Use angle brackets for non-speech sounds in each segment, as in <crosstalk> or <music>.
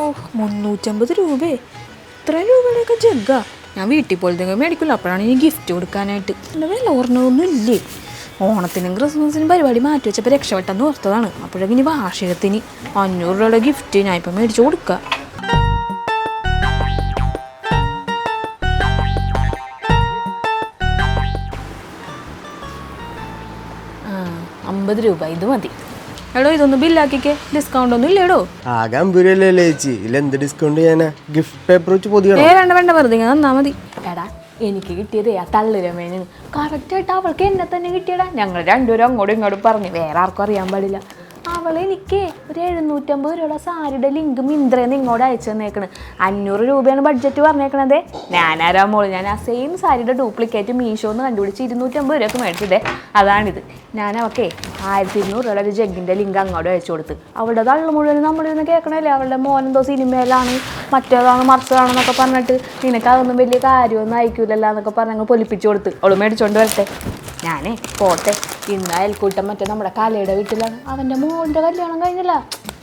ഓ മുന്നൂറ്റമ്പത് രൂപേ. ഇത്ര രൂപയുടെയൊക്കെ ജഗ്ഗാ. ഞാൻ വീട്ടിൽ പോലത്തെ മേടിക്കില്ല അപ്പോഴാണ് ഇനി ഗിഫ്റ്റ് കൊടുക്കാനായിട്ട്. എന്റെ വില ഓർണമൊന്നും ഇല്ലേ? ഓണത്തിനും ക്രിസ്മസിനും പരിപാടി മാറ്റി വെച്ചപ്പോൾ രക്ഷപ്പെട്ടെന്ന് ഓർത്തതാണ്. അപ്പോഴേക്കും ഇനി വാർഷികത്തിന് അഞ്ഞൂറ് രൂപയുടെ ഗിഫ്റ്റ് ഞാൻ ഇപ്പം മേടിച്ചു കൊടുക്കുക അമ്പത് രൂപ. ഇത് മതി. എടോ ഇതൊന്ന് ബില്ലാക്കിക്കേ. ഡിസ്കൗണ്ട് ഒന്നും ഇല്ലേടോ. ആകെ അമ്പൂരല്ലേ ചേച്ചി? ഇല്ല എന്ത് ഡിസ്കൗണ്ട് ചെയ്യാനാ? ഗിഫ്റ്റ് പേപ്പർ വെച്ച് പൊതിയണം? ഏ വേണ്ട വേണ്ട വെറുതെ ഇങ്ങനെ തന്നാ മതി. എടാ എനിക്ക് കിട്ടിയത് ആ കറക്റ്റ് ആയിട്ട് അവൾക്ക് എന്നെ തന്നെ കിട്ടിയടാ. ഞങ്ങൾ രണ്ടുപേരും അങ്ങോട്ടും ഇങ്ങോട്ടും പറഞ്ഞു. വേറെ ആർക്കും അറിയാൻ പാടില്ല. അവൾ എനിക്ക് ഒരു എഴുന്നൂറ്റമ്പത് രൂപയുള്ള സാരിയുടെ ലിങ്ക് മിന്ദ്ര ഇങ്ങോട്ട് അയച്ചു തന്നേക്കണ്. അഞ്ഞൂറ് രൂപയാണ് ബഡ്ജറ്റ് പറഞ്ഞേക്കണതേ. ഞാനാരാ മോൾ? ഞാൻ ആ സെയിം സാരിയുടെ ഡ്യൂപ്ലിക്കേറ്റ് മീഷോന്ന് കണ്ടുപിടിച്ച് ഇരുന്നൂറ്റമ്പത് രൂപയ്ക്ക് മേടിച്ചതേ. അതാണിത്. ഞാൻ ഓക്കെ ആയിരത്തി ഇരുന്നൂറ് രൂപയുടെ ഒരു ജഗ്ഗിന്റെ ലിങ്ക് അങ്ങോട്ട് അയച്ചു കൊടുത്ത്. അവളുടെ തള്ളു മുഴുവൻ നമ്മളിരുന്ന് കേൾക്കണല്ലേ അവളുടെ മോനെന്തോ സിനിമയിലാണ് മറ്റേതാണ് മറിച്ചതാണെന്നൊക്കെ പറഞ്ഞിട്ട് നിനക്ക് അതൊന്നും വലിയ കാര്യമൊന്നും അയക്കൂലല്ലോ എന്നൊക്കെ പറഞ്ഞ് അങ്ങ് പൊലിപ്പിച്ചു കൊടുത്ത്. അവൾ മേടിച്ചോണ്ട് വരട്ടെ. ഞാനേ പോട്ടെ. ഇന്ന് അയൽക്കൂട്ടം മറ്റേ നമ്മുടെ കലയുടെ വീട്ടിലാണ്. അവന്റെ മോളുടെ കല്യാണം കഴിഞ്ഞില്ല.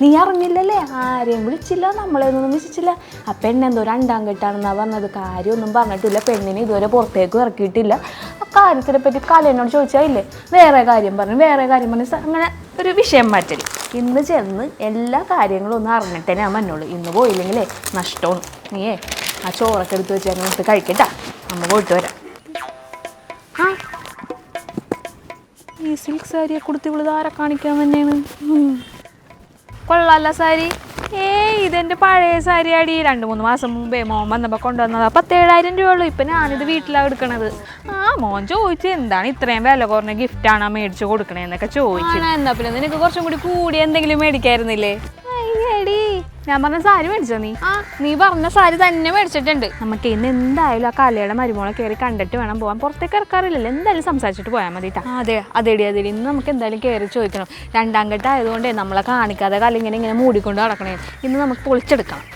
നീ അറിഞ്ഞില്ലല്ലേ? ആരെയും വിളിച്ചില്ല നമ്മളെ ഒന്നും വിളിച്ചില്ല. ആ പെണ്ണെന്തോ രണ്ടാം കെട്ടാണെന്നാണ് പറഞ്ഞത്. കാര്യമൊന്നും പറഞ്ഞിട്ടില്ല. പെണ്ണിനെ ഇതുവരെ പുറത്തേക്ക് ഇറക്കിയിട്ടില്ല. ആ കാര്യത്തിനെ പറ്റി കലേനോട് ചോദിച്ചായില്ലേ? വേറെ കാര്യം പറഞ്ഞു. വേറെ കാര്യം പറഞ്ഞു. അങ്ങനെ ഒരു വിഷയം മാറ്റൽ ഇന്ന് ചെന്ന് എല്ലാ കാര്യങ്ങളും ഒന്ന് അറിഞ്ഞിട്ടേ ഞാൻ മഞ്ഞോളൂ ഇന്ന് പോയില്ലെങ്കിലേ നഷ്ടമാണ് നീയേ ആ ചോറൊക്കെ എടുത്ത് വെച്ച് അങ്ങോട്ട് കഴിക്കട്ടാ. നമ്മൾ പോയിട്ട് വരാം. സിൽക്ക് സാരിയെ കൊടുത്ത് ഇവൾ ആരെ കാണിക്കാൻ തന്നെയാണ്. കൊള്ളാല്ല സാരി. ഏ ഇതെന്റെ പഴയ സാരി അടി രണ്ട് മൂന്ന് മാസം മുമ്പേ മോൻ വന്നപ്പോൾ കൊണ്ടുവന്നത്. പത്തേഴായിരം രൂപ ഉള്ളൂ ഇപ്പം ഞാനിത് വീട്ടിലാണ് എടുക്കണത്. ആ മോൻ ചോദിച്ചു എന്താണ് ഇത്രയും വില കുറഞ്ഞ ഗിഫ്റ്റാണ് മേടിച്ചു കൊടുക്കണേന്നൊക്കെ ചോദിച്ചു. എന്നാ പിന്നെ നിനക്ക് കുറച്ചും കൂടി കൂടി എന്തെങ്കിലും മേടിക്കായിരുന്നില്ലേ? ഞാൻ പറഞ്ഞ സാരി മേടിച്ചോ നീ? ആ. നീ പറഞ്ഞ സാരി തന്നെ മേടിച്ചിട്ടുണ്ട്. നമുക്ക് ഇന്ന് എന്തായാലും ആ കലയുടെ മരുമോളെ കയറി കണ്ടിട്ട് വേണം പോകാൻ പുറത്തേക്ക് ഇറക്കാറില്ലല്ലോ. എന്തായാലും സംസാരിച്ചിട്ട് പോയാൽ മതി അതെ അതെടി അതെടി. ഇന്ന് നമുക്ക് എന്തായാലും കയറി ചോദിക്കണം. രണ്ടാം ഘട്ടം ആയതുകൊണ്ടേ നമ്മളെ കാണിക്കാതെ കല ഇങ്ങനെ ഇങ്ങനെ മൂടിക്കൊണ്ട് നടക്കണേ. ഇന്ന് നമുക്ക് പൊളിച്ചെടുക്കണം.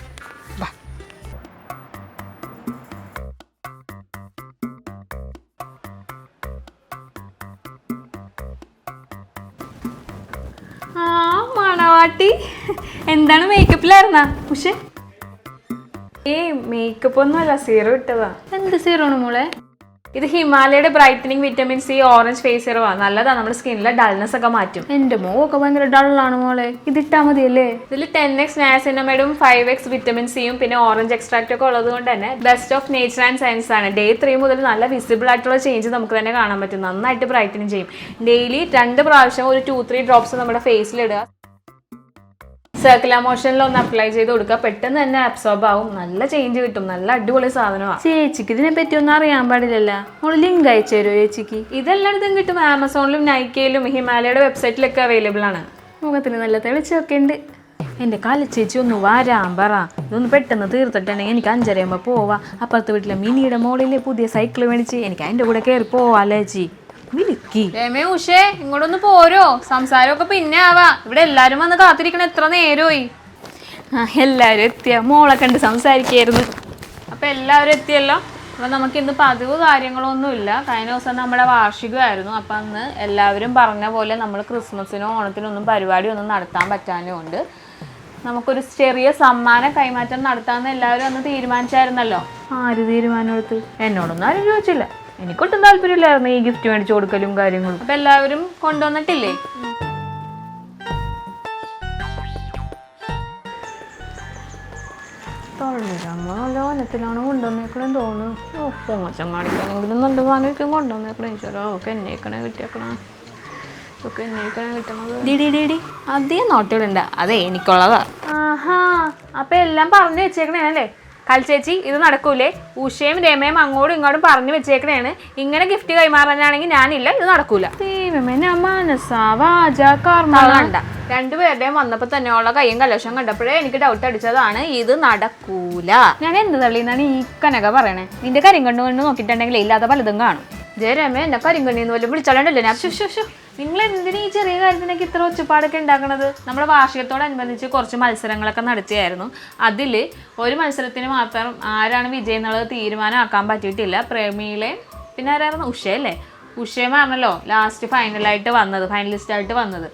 ആ മണവാട്ടി. എന്താണ് മേക്കപ്പിലായിരുന്ന പക്ഷെ ഏ മേക്കപ്പ് ഒന്നും അല്ല സീറോ ഇട്ടതാ. എന്ത് സീറോ ആണ് മോളെ? ഇത് ഹിമാലയയുടെ brightening vitamin C orange face serum നല്ലതാ നമ്മുടെ സ്കിന്നിലെ ഡൾനെസ് ഒക്കെ മാറ്റും. എന്റെ മോക്കെ ഭയങ്കര ഡള്ളാണ് മോളെ. ഇതിട്ടാ മതിയല്ലേ? ഇതിൽ ടെൻ എക്സ് നാസിനമൈഡും ഫൈവ് എക്സ് വിറ്റമിൻ സിയും പിന്നെ ഓറഞ്ച് എക്സ്ട്രാക്റ്റ് ഒക്കെ ഉള്ളത് കൊണ്ട് തന്നെ best of nature and science ആണ്. ഡേ ത്രീ മുതൽ നല്ല വിസിബിൾ ആയിട്ടുള്ള ചേഞ്ച് നമുക്ക് തന്നെ കാണാൻ പറ്റും. നന്നായിട്ട് ബ്രൈറ്റനിങ് ചെയ്യും. ഡെയിലി രണ്ട് പ്രാവശ്യം ഒരു ടു ത്രീ ഡ്രോപ്സ് നമ്മുടെ ഫേസിൽ ഇടുക. സർക്കുലർ മോഷനിൽ ഒന്ന് അപ്ലൈ ചെയ്ത് കൊടുക്കുക പെട്ടെന്ന് തന്നെ അബ്സോർബ് ആവും. നല്ല ചേഞ്ച് കിട്ടും. നല്ല അടിപൊളി സാധനമാണ് ചേച്ചിക്ക് ഇതിനെ പറ്റി ഒന്നും അറിയാൻ പാടില്ലല്ലോ. മോൾ ലിങ്ക് അയച്ചു തരുമോ ചേച്ചിക്ക്? ഇതെല്ലായിടത്തും കിട്ടും. ആമസോണിലും നൈക്കയിലും ഹിമാലയയുടെ വെബ്സൈറ്റിലൊക്കെ അവൈലബിൾ ആണ്. മുഖത്തിന് നല്ല തെളിച്ചൊക്കെ ഉണ്ട് എന്റെ കാലച്ചേച്ചി ഒന്ന് വരാൻ പറ. ഇതൊന്ന് പെട്ടെന്ന് തീർത്തിട്ടുണ്ടെങ്കിൽ എനിക്ക് അഞ്ചരയാകുമ്പോൾ പോവാ. അപ്പുറത്തെ വീട്ടിലെ മിനിയുടെ മോളിലെ പുതിയ സൈക്കിൾ മേടിച്ച് എനിക്ക് അതിന്റെ കൂടെ കയറി പോവാല്ലേ ചേച്ചി? രമേ ഉഷേ ഇങ്ങോട്ടൊന്ന് പോരോ? സംസാരമൊക്കെ പിന്നെ ആവാ. ഇവിടെ എല്ലാരും വന്ന് കാത്തിരിക്കണ. എത്ര നേരമായി ആ എല്ലാരും എത്തിയ. മോളെ കണ്ട് സംസാരിക്കായിരുന്നു. അപ്പൊ എല്ലാവരും എത്തിയല്ലോ? അപ്പൊ നമുക്ക് ഇന്ന് പതിവ് കാര്യങ്ങളൊന്നും ഇല്ല കഴിഞ്ഞ ദിവസം നമ്മുടെ വാർഷികമായിരുന്നു. അപ്പൊ അന്ന് എല്ലാവരും പറഞ്ഞ പോലെ നമ്മൾ ക്രിസ്മസിനോ ഓണത്തിനോ ഒന്നും പരിപാടി ഒന്നും നടത്താൻ പറ്റാനുണ്ട് നമുക്കൊരു ചെറിയ സമ്മാന കൈമാറ്റം നടത്താമെന്ന് എല്ലാവരും അന്ന് തീരുമാനിച്ചായിരുന്നല്ലോ? ആര് തീരുമാനം എടുത്ത്? എന്നോടൊന്നും ആരും ചോദിച്ചില്ല. എനിക്കൊട്ടും താല്പര്യമില്ലായിരുന്നു ഈ ഗിഫ്റ്റ് മേടിച്ചു കൊടുക്കലും കാര്യങ്ങളും. അപ്പൊ എല്ലാവരും കൊണ്ടുവന്നിട്ടില്ലേ? കൊണ്ടുവന്നേക്കണെന്ന് കൊണ്ടുവന്നേക്കണേ തോന്നുന്നു പോങ്ങച്ചം കാണിക്കാനെങ്കിലും നല്ല സാധനം കൊണ്ടുവന്നേക്കണേ. ഈശ്വരോ ഒക്കെ എന്നേക്കണേ കിട്ടിയേക്കണേ. ഒക്കെ എന്നേക്കണേ കിട്ടണത്. ഡിഡി ഡിഡി അധികം നോട്ടുകളുണ്ട്. അതെ എനിക്കുള്ളതാ. ആഹാ അപ്പൊ എല്ലാം പറഞ്ഞു വെച്ചേക്കണേ അല്ലേ? കൽച്ചേച്ചി ഇത് നടക്കൂലേ? ഉഷയും രമയും അങ്ങോട്ടും ഇങ്ങോട്ടും പറഞ്ഞു വെച്ചേക്കണേണ്. ഇങ്ങനെ ഗിഫ്റ്റ് കൈമാറാനാണെങ്കിൽ ഞാനില്ല ഇത് നടക്കൂല. കണ്ട. രണ്ടുപേരുടെയും വന്നപ്പോ തന്നെ ഉള്ള കയ്യും കലശം കണ്ടപ്പോഴേ എനിക്ക് ഡൗട്ട് അടിച്ചതാണ് ഇത് നടക്കൂല. ഞാൻ എന്ത് തള്ളിന്നാണ് ഈ കനക പറയണേ? നിന്റെ കരിങ്കണ്ണു കൊണ്ട് നോക്കിയിട്ടുണ്ടെങ്കിൽ ഇല്ലാത്ത പലതും കാണും. ജയ രമേ എന്നെ കരിങ്കണ്ണിന്ന് വല്ലതും വിളിച്ചാലുണ്ടല്ലോ? ഞാൻ ശു ശു ശു നിങ്ങൾ എന്തിനാ ഈ ചെറിയ കാര്യത്തിനൊക്കെ ഇത്ര ഒച്ചപ്പാടൊക്കെ ഉണ്ടാക്കണത്? നമ്മുടെ വാർഷികത്തോടനുബന്ധിച്ച് കുറച്ച് മത്സരങ്ങളൊക്കെ നടത്തിയായിരുന്നു. അതിൽ ഒരു മത്സരത്തിന് മാത്രം ആരാണ് വിജയം എന്നുള്ളത് തീരുമാനമാക്കാൻ പറ്റിയിട്ടില്ല. പ്രേമിയിലെ പിന്നെ ആരായിരുന്നു? ഉഷയല്ലേ ഉഷയമാണല്ലോ ലാസ്റ്റ് ഫൈനലായിട്ട് വന്നത് ഫൈനലിസ്റ്റ് ആയിട്ട് വന്നത്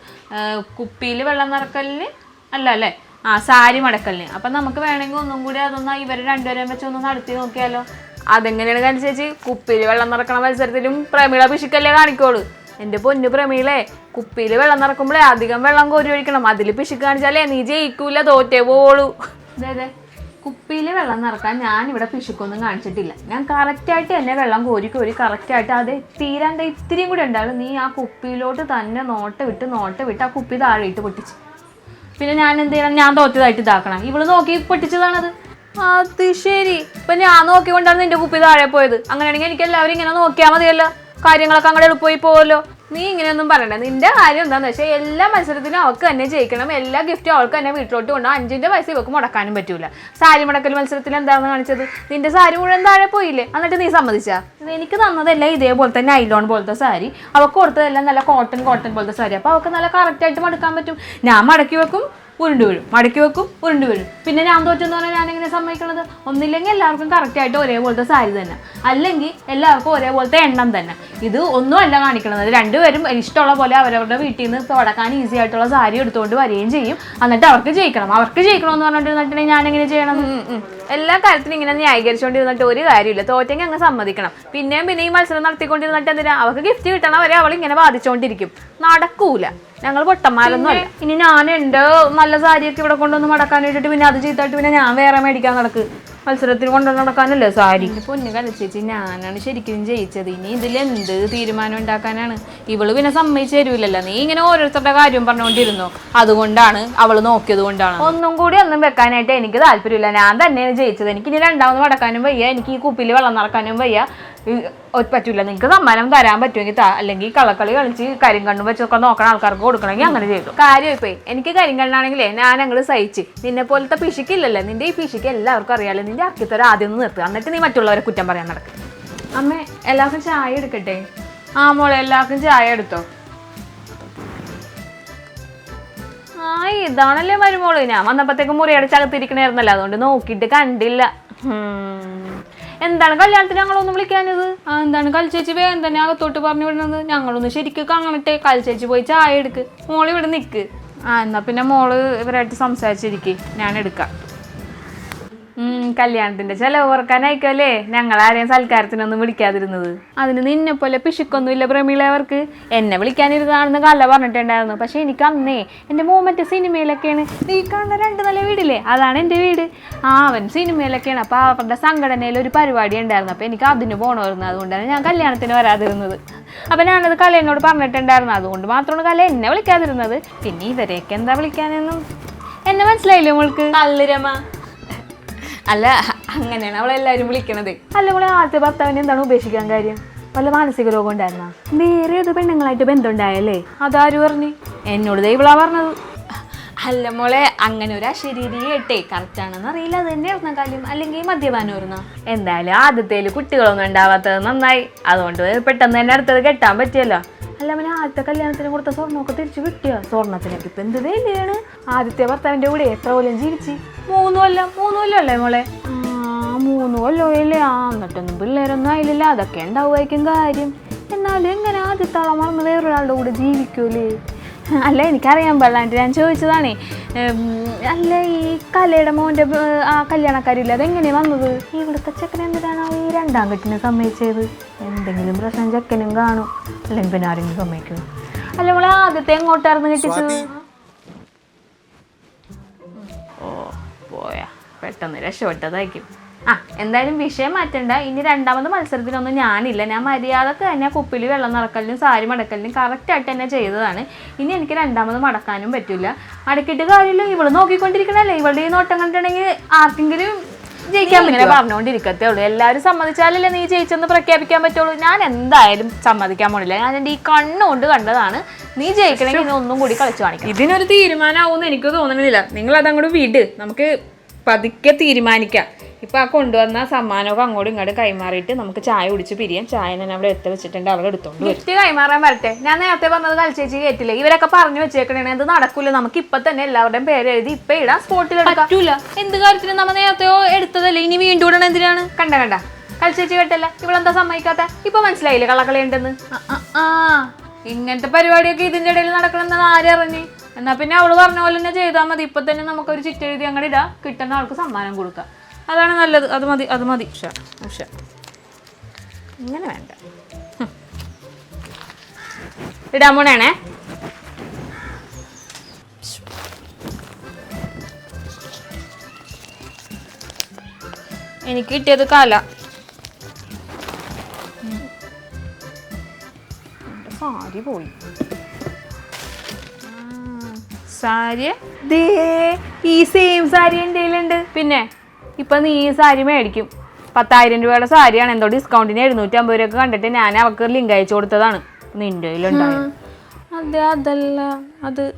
കുപ്പിയിൽ വെള്ളം നിറക്കലിന് അല്ല അല്ലേ? ആ സാരി മടക്കലിന്. അപ്പം നമുക്ക് വേണമെങ്കിൽ ഒന്നും കൂടി അതൊന്ന് ഇവർ രണ്ടുപേരെയും വെച്ച് ഒന്ന് നടത്തി നോക്കിയാലോ. അതെങ്ങനെയാണ് കാണിച്ചേച്ചി? കുപ്പിയിൽ വെള്ളം നിറക്കണ മത്സരത്തിലും പ്രമീള പിശുക്കല്ലേ കാണിക്കോളൂ. എന്റെ പൊന്നു പ്രമീളെ കുപ്പിയിൽ വെള്ളം നിറക്കുമ്പോഴേ അധികം വെള്ളം കോരി ഒഴിക്കണം. അതിൽ പിശുക്ക് കാണിച്ചാലേ നീ ജയിക്കൂല തോറ്റേ പോളൂ അതെ അതെ കുപ്പിയിൽ വെള്ളം നിറക്കാൻ ഇവിടെ പിശുക്കൊന്നും കാണിച്ചിട്ടില്ല. ഞാൻ കറക്റ്റായിട്ട് തന്നെ വെള്ളം കോരി കോരി കറക്റ്റായിട്ട് അത് തീരാണ്ട് ഇത്തിരിയും കൂടി ഉണ്ടാവും നീ ആ കുപ്പിയിലോട്ട് തന്നെ നോട്ട വിട്ട് നോട്ട വിട്ട് ആ കുപ്പി താഴെയിട്ട് പൊട്ടിച്ച്. പിന്നെ ഞാൻ എന്ത് ചെയ്യണം? ഞാൻ തോറ്റതായിട്ട് ഇതാക്കണം. ഇവൾ നോക്കി പൊട്ടിച്ചതാണത്. അത് ശരി. ഇപ്പൊ ഞാൻ നോക്കിക്കൊണ്ടാണ് നിന്റെ കുപ്പി താഴെ പോയത്. അങ്ങനെയാണെങ്കിൽ എനിക്ക് എല്ലാവരും ഇങ്ങനെ നോക്കിയാൽ മതിയല്ലോ. കാര്യങ്ങളൊക്കെ അങ്ങോട്ട് എളുപ്പമായി പോവല്ലോ. നീ ഇങ്ങനെയൊന്നും പറയണ്ട. നിന്റെ കാര്യം എന്താന്ന് വെച്ചാൽ എല്ലാ മത്സരത്തിനും അവൾക്ക് തന്നെ ജയിക്കണം. എല്ലാ ഗിഫ്റ്റും അവൾക്ക് തന്നെ വീട്ടിലോട്ട് കൊണ്ടു. അഞ്ചിന്റെ പൈസ ഇവക്ക് മുടക്കാനും പറ്റൂല. സാരി മുടക്കൽ മത്സരത്തിൽ എന്താണെന്ന് കാണിച്ചത്? നിന്റെ സാരി മുഴുവൻ താഴെ പോയില്ലേ? എന്നിട്ട് നീ സമ്മതിച്ചാ? എനിക്ക് തന്നതെല്ലാം തന്നെ ഐലോൺ പോലത്തെ സാരി. അവൾക്ക് കൊടുത്തതെല്ലാം നല്ല കോട്ടൺ കോട്ടൺ പോലത്തെ സാരി. അപ്പോൾ അവൾക്ക് നല്ല കറക്റ്റ് ആയിട്ട് മടക്കാൻ പറ്റും. ഞാൻ മടക്കി വെക്കും. ഉരുണ്ട് വീഴും. മടക്കി വെക്കും ഉരുണ്ട് വീഴും. പിന്നെ ഞാൻ തോറ്റെന്ന് പറഞ്ഞാൽ ഞാൻ എങ്ങനെ സമ്മതിക്കണത്? ഒന്നില്ലെങ്കിൽ എല്ലാവർക്കും കറക്റ്റ് ആയിട്ട് ഒരേപോലത്തെ സാരി തന്നെ. അല്ലെങ്കിൽ എല്ലാവർക്കും ഒരേപോലത്തെ എണ്ണം തന്നെ. ഇത് ഒന്നും അല്ല കാണിക്കണത്. രണ്ടുപേരും ഇഷ്ടമുള്ള പോലെ അവരവരുടെ വീട്ടിൽ നിന്ന് തുടക്കാൻ ഈസി ആയിട്ടുള്ള സാരി എടുത്തുകൊണ്ട് വരികയും ചെയ്യും. എന്നിട്ട് അവർക്ക് ജയിക്കണം. അവർക്ക് ജയിക്കണം എന്ന് പറഞ്ഞിട്ടുണ്ടെങ്കിൽ ഞാൻ എങ്ങനെ ചെയ്യണം എല്ലാ കാര്യത്തിനും ഇങ്ങനെ ന്യായീകരിച്ചുകൊണ്ടിരുന്നിട്ട് ഒരു കാര്യമില്ല. തോറ്റെങ്കിൽ അങ്ങ് സമ്മതിക്കണം. പിന്നെയും പിന്നെ ഈ മത്സരം നടത്തിക്കൊണ്ടിരുന്നിട്ട് എന്തിനാ? അവർക്ക് ഗിഫ്റ്റ് കിട്ടണ. വരെ അവൾ ഇങ്ങനെ ബാധിച്ചുകൊണ്ടിരിക്കും നടക്കൂല. ഞങ്ങൾ പൊട്ടന്മാരൊന്നും അല്ല. ഇനി ഞാൻ എന്റെ നല്ല സാരിയൊക്കെ ഇവിടെ കൊണ്ടുവന്ന് മടക്കാൻ വേണ്ടിയിട്ട് പിന്നെ അത് ചെയ്തിട്ട് പിന്നെ ഞാൻ വേറെ മേടിക്കാൻ നടക്ക്. മത്സരത്തിന് കൊണ്ടു നടക്കാനല്ലേ സാരി? പൊന്നു കലച്ചേച്ചി ഞാനാണ് ശരിക്കും ജയിച്ചത്. ഇനി ഇതിൽ എന്ത് തീരുമാനം ഉണ്ടാക്കാനാണ്? ഇവൾ പിന്നെ സമ്മതിച്ചു തരൂലല്ലോ. നീ ഇങ്ങനെ ഓരോരുത്തരുടെ കാര്യം പറഞ്ഞുകൊണ്ടിരുന്നു. അതുകൊണ്ടാണ് അവൾ നോക്കിയത് കൊണ്ടാണ്. ഒന്നും കൂടി ഒന്നും വെക്കാനായിട്ട് എനിക്ക് താല്പര്യമില്ല. ഞാൻ തന്നെയാണ് ജയിച്ചത്. എനിക്ക് ഇനി രണ്ടാമത് നടക്കാനും വയ്യ. എനിക്ക് ഈ കുപ്പിയിൽ വെള്ളം നടക്കാനും വയ്യ. പറ്റൂല. നിങ്ങൾക്ക് സമ്മാനം തരാൻ പറ്റുമെങ്കിൽ അല്ലെങ്കിൽ കളക്കളി കളിച്ച് കരിങ്കണ്ണും വെച്ചൊക്കെ നോക്കണ ആൾക്കാർക്ക് കൊടുക്കണമെങ്കിൽ അങ്ങനെ ചെയ്തു. കാര്യം ഇപ്പൊ എനിക്ക് കരിങ്കണ്ണാണെങ്കിലേ ഞാൻ ഞങ്ങൾ സഹിച്ച്. നിന്നെ പോലത്തെ പിശിക്കില്ലല്ലോ. നിന്റെ ഈ പിശിക്ക് എല്ലാവർക്കും അറിയാലോ. നിന്റെ അക്കിത്തരം ആദ്യം ഒന്ന് നിർത്തുക എന്നിട്ട് നീ മറ്റുള്ളവരെ കുറ്റം പറയാൻ നടക്കും. അമ്മ എല്ലാവർക്കും ചായ എടുക്കട്ടെ? ആ മോളെ എല്ലാവർക്കും ചായ എടുത്തോ? ആ ഇതാണല്ലേ മരുമോൾ. ഞാൻ വന്നപ്പോഴത്തേക്ക് മുറിയുടെ ചകത്തിരിക്കണായിരുന്നല്ലോ അതുകൊണ്ട് നോക്കിയിട്ട് കണ്ടില്ല. എന്താണ് കല്യാണത്തിന് ഞങ്ങളൊന്നും വിളിക്കാനത് ആ എന്താണ് കൽച്ചേച്ചി വേഗം തന്നെ അകത്തോട്ട് പറഞ്ഞു വിടുന്നത് ഞങ്ങളൊന്ന് ശരിക്കും കാണട്ടെ. കൽച്ചേച്ചി പോയി ചായ എടുക്ക്. മോൾ ഇവിടെ നിൽക്ക് ആ എന്നാ പിന്നെ മോൾ ഇവരായിട്ട് സംസാരിച്ചിരിക്കേ. ഞാൻ എടുക്കാം. കല്യാണത്തിന്റെ ചെലവ് കുറക്കാനായിക്കല്ലേ? ഞങ്ങൾ ആരെയും സൽക്കാരത്തിനൊന്നും വിളിക്കാതിരുന്നത്. അതിന് നിന്നെ പോലെ പിശുക്കൊന്നുമില്ല പ്രമീളവർക്ക് എന്നെ വിളിക്കാനിരുന്നാണെന്ന് കല്ല പറഞ്ഞിട്ടുണ്ടായിരുന്നു. പക്ഷെ എനിക്ക് അന്നേ എന്റെ മൂമെന്റ് മറ്റേ സിനിമയിലൊക്കെയാണ്. നീ കാണുന്ന രണ്ട് നല്ല വീടില്ലേ? അതാണ് എന്റെ വീട്. ആ അവൻ സിനിമയിലൊക്കെയാണ്. അപ്പോൾ അവരുടെ സംഘടനയിൽ ഒരു പരിപാടി ഉണ്ടായിരുന്നു. അപ്പോൾ എനിക്ക് അതിന് പോകണമായിരുന്നു അതുകൊണ്ടാണ് ഞാൻ കല്യാണത്തിന് വരാതിരുന്നത്. അപ്പം ഞാനത് കല എന്നോട് പറഞ്ഞിട്ടുണ്ടായിരുന്നു. അതുകൊണ്ട് മാത്രമാണ് കല എന്നെ വിളിക്കാതിരുന്നത്. പിന്നെ ഇവരെയൊക്കെ എന്താ വിളിക്കാനെന്നും? എന്നെ മനസ്സിലായില്ലേ മോൾക്ക്? കല്ലുരമ അല്ല അങ്ങനെയാണ് അവളെല്ലാരും വിളിക്കണത്. അല്ല അവളെ ആദ്യത്തെ ഭർത്താവിനെ എന്താണ് ഉപേക്ഷിക്കാൻ കാര്യം? വല്ല മാനസിക രോഗം ഉണ്ടായിരുന്ന? വേറെ ഏത് പെണ്ണുങ്ങളായിട്ട് ബന്ധം ഉണ്ടായല്ലേ? അതാര് പറഞ്ഞു? എന്നോട് ദൈവളാ പറഞ്ഞത്. അല്ല മോളെ അങ്ങനെ ഒരു അശരീരി കേട്ടെ. കറക്റ്റ് ആണെന്ന് അറിയില്ല. അത് തന്നെയായിരുന്ന കാര്യം. അല്ലെങ്കിൽ മദ്യപാനം എന്തായാലും ആദ്യത്തേൽ കുട്ടികളൊന്നും ഉണ്ടാവാത്തത് നന്നായി. അതുകൊണ്ട് പെട്ടെന്ന് തന്നെ അടുത്തത് കെട്ടാൻ പറ്റിയല്ലോ. അല്ല അവന് ആദ്യത്തെ കല്യാണത്തിന് കൊടുത്ത സ്വർണമൊക്കെ തിരിച്ചു കിട്ടിയോ? സ്വർണത്തിനൊക്കെ ഇപ്പൊ എന്ത് വിലയാണ്? ആദ്യത്തെ ഭർത്താവിന്റെ കൂടെ എത്ര കൊല്ലം ജീവിച്ച്? മൂന്ന് കൊല്ലം മൂന്ന് കൊല്ലം അല്ലേ മോളെ? ആ മൂന്ന് കൊല്ലമില്ലേ ആ എന്നിട്ടൊന്നും പിള്ളേരൊന്നും ആയില്ലല്ലോ. അതൊക്കെ ഉണ്ടാവുമായിരിക്കും കാര്യം. എന്നാലും എങ്ങനെ ആദ്യത്തെ ആളെ മറന്ന് വേറൊരാളുടെ കൂടെ ജീവിക്കൂലേ? <laughs> അല്ല എനിക്കറിയാൻ പാടില്ലാണ്ട് ഞാൻ ചോദിച്ചതാണേ അല്ല ഈ കലയുടെ മോന്റെ ആ കല്യാണക്കാരില്ല അതെങ്ങനെയാ വന്നത്? ഇവിടുത്തെ ചെക്കൻ എന്തിനാണോ ഈ രണ്ടാം കെട്ടിനെ സമ്മതിച്ചത്? എന്തെങ്കിലും പ്രശ്നം ചെക്കനും കാണും. അല്ലെങ്കിൽ പിന്നെ ആരെങ്കിലും സമ്മതിക്കും. അല്ല നമ്മളെ ആദ്യത്തെ എങ്ങോട്ടായിരുന്നു കെട്ടിച്ചത്? ഓ പോയാ. പെട്ടെന്ന് രക്ഷപ്പെട്ടതായിരിക്കും. ആ എന്തായാലും വിഷയം മാറ്റണ്ട. ഇനി രണ്ടാമത് മത്സരത്തിനൊന്നും ഞാനില്ല. ഞാൻ മര്യാദയ്ക്ക് തന്നെ കുപ്പിൽ വെള്ളം നിറക്കലിനും സാരി മടക്കലിനും കറക്റ്റായിട്ട് തന്നെ ചെയ്തതാണ്. ഇനി എനിക്ക് രണ്ടാമത് മടക്കാനും പറ്റില്ല മടക്കിയിട്ട് കാര്യമില്ല. ഇവൾ നോക്കിക്കൊണ്ടിരിക്കണല്ലേ. ഇവളുടെ ഈ നോട്ടം കണ്ടിട്ടുണ്ടെങ്കിൽ ആർക്കെങ്കിലും ജയിക്കാൻ ഇങ്ങനെ പറഞ്ഞുകൊണ്ടിരിക്കത്തേ ഉള്ളൂ. എല്ലാവരും സമ്മതിച്ചാലല്ലേ നീ ജയിച്ചെന്ന് പ്രഖ്യാപിക്കാൻ പറ്റുള്ളൂ. ഞാൻ എന്തായാലും സമ്മതിക്കാൻ പോണില്ല. ഞാൻ എന്റെ ഈ കണ്ണുകൊണ്ട് കണ്ടതാണ്. നീ ജയിക്കണമെങ്കിൽ ഇനി ഒന്നും കൂടി കളിച്ചു കാണിക്കും. ഇതിനൊരു തീരുമാനമാവും എനിക്ക് തോന്നണില്ല. നിങ്ങൾ അതങ്ങോട്ട് വിട്. നമുക്ക് പതുക്കെ തീരുമാനിക്കാം. ഇപ്പൊ ആ കൊണ്ടുവന്ന സമ്മാനമൊക്കെ അങ്ങോട്ടും ഇങ്ങോട്ടും കൈമാറിയിട്ട് നമുക്ക് ചായ കുടിച്ച് പിരിയാം. ചായ ഞാൻ അവിടെ എടുത്ത് വെച്ചിട്ടുണ്ട്. അവിടെ എടുത്തോണ്ട് ഗിഫ്റ്റ് കൈമാറാൻ വരട്ടെ. ഞാൻ നേരത്തെ പറഞ്ഞത് കളിച്ചേച്ചി കേട്ടില്ലേ? ഇവരൊക്കെ പറഞ്ഞു വെച്ചേക്കണേ ഇത് നടക്കൂല. നമുക്ക് ഇപ്പൊ തന്നെ എല്ലാവരുടെയും പേര് എഴുതി ഇപ്പൊ ഇടാം. സ്പോട്ടിൽ പറ്റൂല. എന്ത് കാര്യത്തിനും നമ്മ നേരത്തെയോ എടുത്തതല്ലേ? ഇനി വീണ്ടും ഇടണം എന്തിനാണ്? കണ്ട കണ്ട. കളിച്ചേച്ചി കേട്ടല്ല? ഇവളെന്താ സമ്മതിക്കാത്ത? ഇപ്പൊ മനസ്സിലായില്ലേ കള്ളക്കളി ഉണ്ടെന്ന് ആ, ഇങ്ങനത്തെ പരിപാടിയൊക്കെ ഇതിന്റെ ഇടയിൽ നടക്കണമെന്നാണ് ആരറിഞ്ഞ് എന്നാ പിന്നെ അവൾ പറഞ്ഞ പോലെ തന്നെ ചെയ്താൽ മതി. ഇപ്പൊ തന്നെ നമുക്കൊരു ചിറ്റ് എഴുതി അങ്ങോട്ട് ഇടാം. കിട്ടുന്ന ആൾക്ക് സമ്മാനം കൊടുക്കാം. അതാണ് നല്ലത്. അത് മതി അത് മതി. ഉഷ ഉഷ. ഇങ്ങനെ വേണ്ട. ഇടാൻ പോണേണേ എനിക്ക് കിട്ടിയത് കാല. സാരി പോയി. സാരി? ദേ ഈ സെയിം സാരി എന്റെ കയ്യിലുണ്ട്. പിന്നെ? ഇപ്പൊ നീ ഈ സാരി മേടിക്കും. പത്തായിരം രൂപയുടെ സാരിയാണ്. എന്തോ ഡിസ്കൗണ്ടിന് എഴുന്നൂറ്റി അമ്പത് രൂപ കണ്ടിട്ട് ഞാൻ അവർക്ക് ലിങ്ക് അയച്ചു കൊടുത്തതാണ്. നിന്റെ അതെ അതല്ല. അത്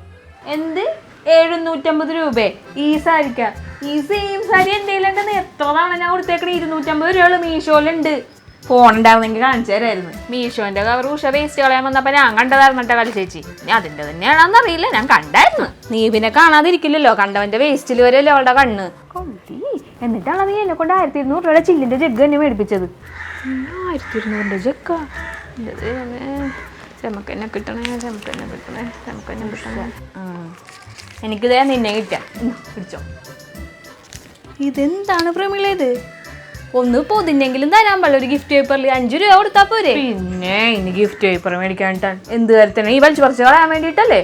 എന്ത്? എഴുന്നൂറ്റമ്പത് രൂപ? ഈ സാരിക്ക. ഈ സെയിം സാരി എന്തെങ്കിലും എത്ര തവണ ഞാൻ കൊടുത്തേക്കണ? ഇരുന്നൂറ്റമ്പത് രൂപ മീഷോയിലുണ്ട്. ഫോൺ ഉണ്ടാവുന്നെങ്കിൽ കാണിച്ചു തരായിരുന്നു. മീഷോന്റെ കവർ ഉഷ വേസ്റ്റ് കളയാൻ വന്നപ്പോ ഞാൻ കണ്ടതായിരുന്നിട്ട് കളി ചേച്ചി. ഞാൻ അതിന്റെ തന്നെയാണെന്ന് അറിയില്ല. ഞാൻ കണ്ടായിരുന്നു. നീ പിന്നെ കാണാതിരിക്കില്ലല്ലോ. കണ്ടവന്റെ വേസ്റ്റിൽ വരെയല്ലോ അവളുടെ കണ്ണ്. എന്നിട്ടാണ് നീ എന്നെ കൊണ്ട് ആയിരത്തി ഇരുന്നൂറ് രൂപയുടെ ചില്ലിന്റെ ജഗ് എന്നെ മേടിപ്പിച്ചത്. ആയിരത്തി ഇരുന്നൂറിന്റെ ജഗ്ഗാ എന്നെ കിട്ടണേ ചമക്കന്നെ കിട്ടണേ ചമക്കന്നെ കിട്ടണേ. ആ. എനിക്കിതേ നിന്നെ കിട്ടാം പിടിച്ചോ. ഇതെന്താണ് പ്രമിള ഇത്? ഒന്ന് പൊതിഞ്ഞെങ്കിലും തരാൻ പാടില്ല. ഒരു ഗിഫ്റ്റ് പേപ്പറിൽ അഞ്ചു രൂപ കൊടുത്താ പോരെ. പിന്നെ ഇനി ഗിഫ്റ്റ് പേപ്പർ മേടിക്കാൻ എന്ത് കാര്യത്തിന് ഈ വലിച്ചു പറിച്ചു കളയാൻ വേണ്ടിയിട്ടല്ലേ?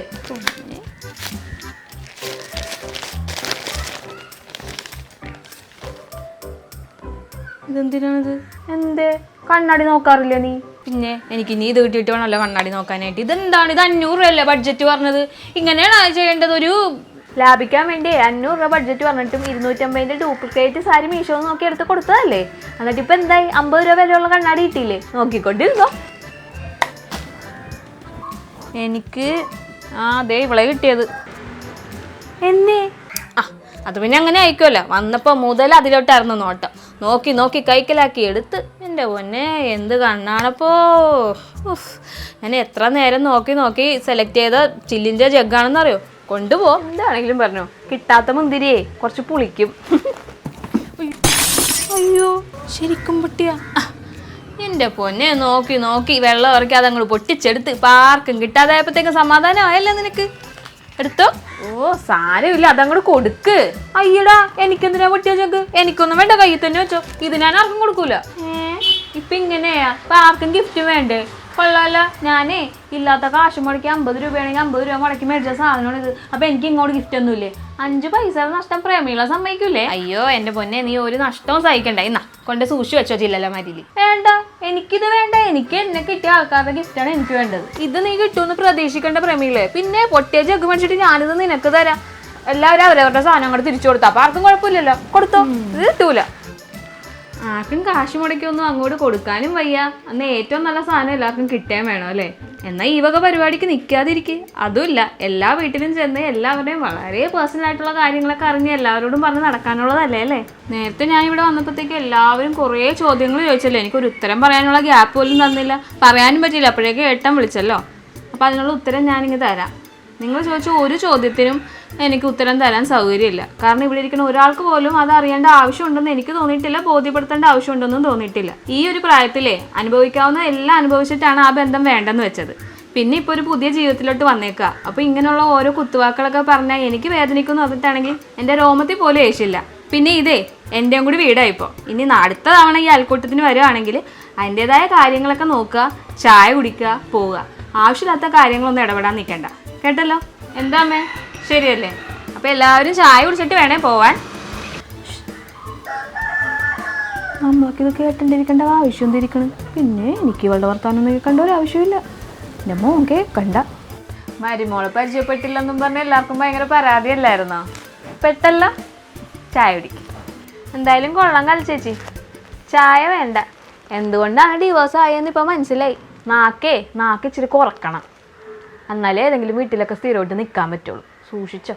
ഇതെന്തിനാണിത്? എന്തേ? കണ്ണാടി നോക്കാറില്ല നീ? പിന്നെ എനിക്ക് നീ ഇത് കിട്ടിയിട്ട് വേണമല്ലോ കണ്ണാടി നോക്കാനായിട്ട്. ഇതെന്താണ്? ഇത് അഞ്ഞൂറ് രൂപയല്ലേ ബഡ്ജറ്റ് പറഞ്ഞത്? ഇങ്ങനെയാണ് ചെയ്യേണ്ടത് ഒരു ലാഭിക്കാൻ വേണ്ടി അഞ്ഞൂറ് രൂപ ബഡ്ജറ്റ് പറഞ്ഞിട്ടും ഇരുന്നൂറ്റമ്പതിന്റെ ഡ്യൂപ്ലിക്കേറ്റ് സാരി മീഷോ നോക്കി എടുത്ത് കൊടുത്തതല്ലേ? എന്നിട്ട് ഇപ്പൊ എന്തായി? അമ്പത് രൂപ വിലയുള്ള കണ്ണാടി കിട്ടിയില്ലേ? നോക്കിക്കൊണ്ടിരുന്നോ എനിക്ക് ആ അതെ ഇവളെ കിട്ടിയത്. എന്നേ? അത് പിന്നെ അങ്ങനെ ആയിക്കുമല്ലോ വന്നപ്പോൾ മുതൽ അതിലോട്ടായിരുന്നു നോട്ടം. നോക്കി നോക്കി കൈക്കലാക്കി എടുത്ത് എന്റെ പൊന്നെ എന്ത് കണ്ണാണപ്പോ. ഞാൻ എത്ര നേരം നോക്കി നോക്കി സെലക്ട് ചെയ്ത ചില്ലിന്റെ ജഗ്ഗാണെന്ന് അറിയോ കൊണ്ടുപോ. എന്താണെങ്കിലും പറഞ്ഞു. കിട്ടാത്ത മുന്തിരിയെ കുറച്ച് പുളിക്കും. അയ്യോ ശരിക്കും പൊട്ടിയാ. എന്റെ പൊന്നെ നോക്കി നോക്കി വെള്ളം ഇറക്കി അതങ്ങോട്ട് പൊട്ടിച്ചെടുത്ത് ഇപ്പം ആർക്കും കിട്ടാതായപ്പോഴത്തേക്കും സമാധാനമായല്ലോ നിനക്ക്. എടുത്തോ? ഓ സാരമില്ല അതങ്ങോട്ട് കൊടുക്ക്. അയ്യടാ എനിക്കെന്തിനാ പൊട്ടിയ ചക്ക് എനിക്കൊന്നും വേണ്ട കയ്യിൽ തന്നെ വെച്ചോ. ഇത് ഞാൻ ആർക്കും കൊടുക്കൂല. ഇപ്പൊ ഇങ്ങനെയാ? ആർക്കും ഗിഫ്റ്റ് വേണ്ടേ? കൊള്ളാല. ഞാനേ ഇല്ലാത്ത കാശ് മുടക്കി അമ്പത് രൂപയാണെങ്കിൽ അമ്പത് രൂപ മുടക്കി മേടിച്ച സാധനമാണ് ഇത്. അപ്പൊ എനിക്ക് ഇങ്ങോട്ട് ഗിഫ്റ്റ് ഒന്നുമില്ലേ? അഞ്ച് പൈസ നഷ്ടം പ്രേമികളെ സമ്മതിക്കൂലേ? അയ്യോ എന്റെ പൊന്നെ നീ ഒരു നഷ്ടവും സഹിക്കണ്ട. ഇന്നാ കൊണ്ട് സൂക്ഷിച്ചു വെച്ചോ ചില്ലല്ല മരിയിൽ വേണ്ട. എനിക്കിത് വേണ്ട. എനിക്ക് എന്നെ കിട്ടിയ ആൾക്കാരുടെ ഗിഫ്റ്റാണ് എനിക്ക് വേണ്ടത്. ഇത് നീ കിട്ടുമെന്ന് പ്രതീക്ഷിക്കേണ്ട പ്രേമികളെ. പിന്നെ പൊട്ടിയ ജഗ് മേടിച്ചിട്ട് ഞാനിത് നിനക്ക് തരാം. എല്ലാവരും അവരവരുടെ സാധനം അങ്ങോട്ട് തിരിച്ചു കൊടുത്തു. അപ്പൊ ആർക്കും കുഴപ്പമില്ലല്ലോ. കൊടുത്തോ. ഇത് കിട്ടൂല. ആർക്കും കാശ് മുടക്കൊന്നും അങ്ങോട്ട് കൊടുക്കാനും വയ്യ. അന്ന് ഏറ്റവും നല്ല സാധനം എല്ലാവർക്കും കിട്ടാൻ വേണം അല്ലേ? എന്നാൽ ഈ വക പരിപാടിക്ക് നിൽക്കാതിരിക്കെ. അതുമില്ല. എല്ലാ വീട്ടിലും ചെന്ന് എല്ലാവരുടെയും വളരെ പേഴ്സണൽ ആയിട്ടുള്ള കാര്യങ്ങളൊക്കെ അറിഞ്ഞ് എല്ലാവരോടും പറഞ്ഞ് നടക്കാനുള്ളതല്ലേ അല്ലേ? നേരത്തെ ഞാൻ ഇവിടെ വന്നപ്പോഴത്തേക്ക് എല്ലാവരും കുറേ ചോദ്യങ്ങൾ ചോദിച്ചല്ലോ. എനിക്കൊരു ഉത്തരം പറയാനുള്ള ഗ്യാപ്പ് പോലും തന്നില്ല. പറയാനും പറ്റില്ല അപ്പോഴേക്കും ഏട്ടൻ വിളിച്ചല്ലോ. അപ്പോൾ അതിനുള്ള ഉത്തരം ഞാനിങ്ങ് തരാം. നിങ്ങൾ ചോദിച്ച ഒരു ചോദ്യത്തിനും എനിക്ക് ഉത്തരം തരാൻ സൗകര്യമില്ല. കാരണം ഇവിടെ ഇരിക്കുന്ന ഒരാൾക്ക് പോലും അത് അറിയേണ്ട ആവശ്യമുണ്ടെന്ന് എനിക്ക് തോന്നിയിട്ടില്ല ബോധ്യപ്പെടുത്തേണ്ട ആവശ്യമുണ്ടെന്നും തോന്നിയിട്ടില്ല. ഈ ഒരു പ്രായത്തിലെ അനുഭവിക്കാവുന്ന എല്ലാം അനുഭവിച്ചിട്ടാണ് ആ ബന്ധം വേണ്ടെന്ന് വെച്ചത്. പിന്നെ ഇപ്പോൾ ഒരു പുതിയ ജീവിതത്തിലോട്ട് വന്നേക്കുക അപ്പോൾ ഇങ്ങനെയുള്ള ഓരോ കുത്തുവാക്കുകളൊക്കെ പറഞ്ഞാൽ എനിക്ക് വേദനിക്കുന്നു പറഞ്ഞിട്ടാണെങ്കിൽ എന്റെ രോമത്തിൽ പോലും ഏശില്ല. പിന്നെ ഇതേ എന്റെയും കൂടി വീടായിപ്പോൾ ഇനി അടുത്ത തവണ ഈ അൽക്കൂട്ടത്തിന് വരുവാണെങ്കിൽ അതിന്റെതായ കാര്യങ്ങളൊക്കെ നോക്കുക ചായ കുടിക്കുക പോവുക. ആവശ്യമില്ലാത്ത കാര്യങ്ങളൊന്നും ഇടപെടാൻ നിൽക്കണ്ട. കേട്ടല്ലോ? എന്താ അമ്മേ? ശരിയല്ലേ. അപ്പൊ എല്ലാവരും ചായ കുടിച്ചിട്ട് വേണേ പോവാൻ. നമ്മൾക്ക് ഇത് കേട്ടിരിക്കേണ്ട ആവശ്യം എന്തിരിക്കണം? പിന്നെ എനിക്ക് ഇവളുടെ വർത്താനം കേൾക്കേണ്ട ഒരു ആവശ്യമില്ല എന്റെ മോൻ കേൾക്കണ്ട. മരുമോളെ പരിചയപ്പെട്ടില്ലെന്നും പറഞ്ഞ എല്ലാവർക്കും ഭയങ്കര പരാതിയല്ലായിരുന്നോ? പെട്ടല്ല. ചായ കുടിക്കും. എന്തായാലും കൊള്ളാം കളിച്ചേച്ചി ചായ വേണ്ട. എന്തുകൊണ്ടാണ് ഡിവോഴ്സ് ആയെന്ന് ഇപ്പൊ മനസ്സിലായി? നാക്കേ നാക്ക് ഇച്ചിരി കുറക്കണം. എന്നാലേ ഏതെങ്കിലും വീട്ടിലൊക്കെ സ്ഥിരമായിട്ട് നിൽക്കാൻ പറ്റുള്ളൂ. സൂക്ഷിച്ചോ?